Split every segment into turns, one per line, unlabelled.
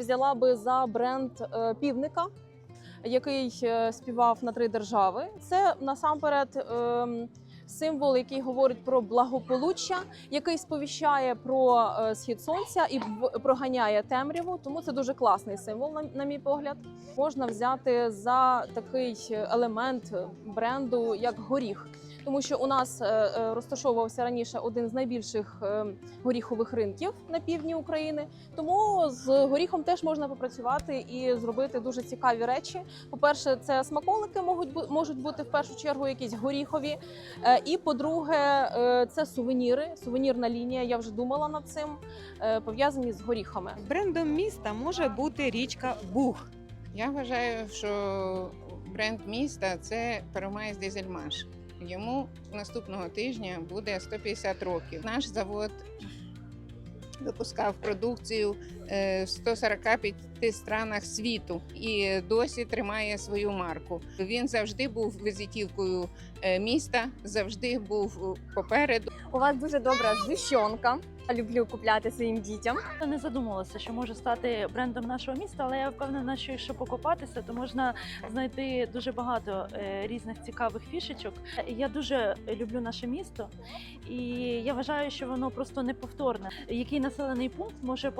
взяла би за бренд е, півника, який е, співав на три держави. Це насамперед. ем, Символ, який говорить про благополуччя, який сповіщає про е, схід сонця і проганяє темряву. Тому це дуже класний символ, на мій погляд. Можна взяти за такий елемент бренду, як горіх, тому що у нас е, е, розташовувався раніше один з найбільших е, горіхових ринків на півдні України. Тому з горіхом теж можна попрацювати і зробити дуже цікаві речі. По-перше, це смаколики можуть можуть бути в першу чергу якісь горіхові. І по-друге, це сувеніри, сувенірна лінія. Я вже думала над цим, пов'язані з горіхами.
Брендом міста може бути річка Буг.
Я вважаю, що бренд міста це Первомайськ Дизельмаш. Йому наступного тижня буде 150 років. Наш завод випускав продукцію в 145 странах світу і досі тримає свою марку. Він завжди був візитівкою е, міста, завжди був е, попереду.
У вас дуже добра зущенка. Люблю купляти своїм дітям.
Я не задумувалася, що може стати брендом нашого міста, але я впевнена, що якщо покопатися, то можна знайти дуже багато е, різних цікавих фішечок. Я дуже люблю наше місто, і я вважаю, що воно просто неповторне. Який населений пункт може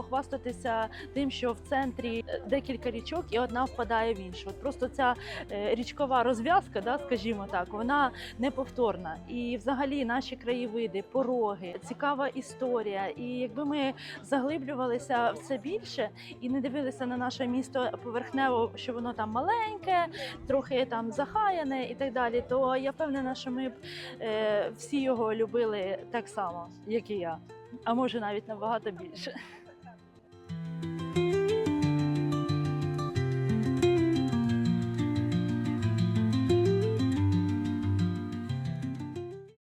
похвастатися тим, що в центрі декілька річок і одна впадає в іншу. От просто ця е, річкова розв'язка, да, скажімо так, вона неповторна. І взагалі наші краєвиди, пороги, цікава історія. І якби ми заглиблювалися все більше і не дивилися на наше місто поверхнево, що воно там маленьке, трохи там захаяне і так далі, то я впевнена, що ми б е, всі його любили так само, як і я. А може навіть набагато більше.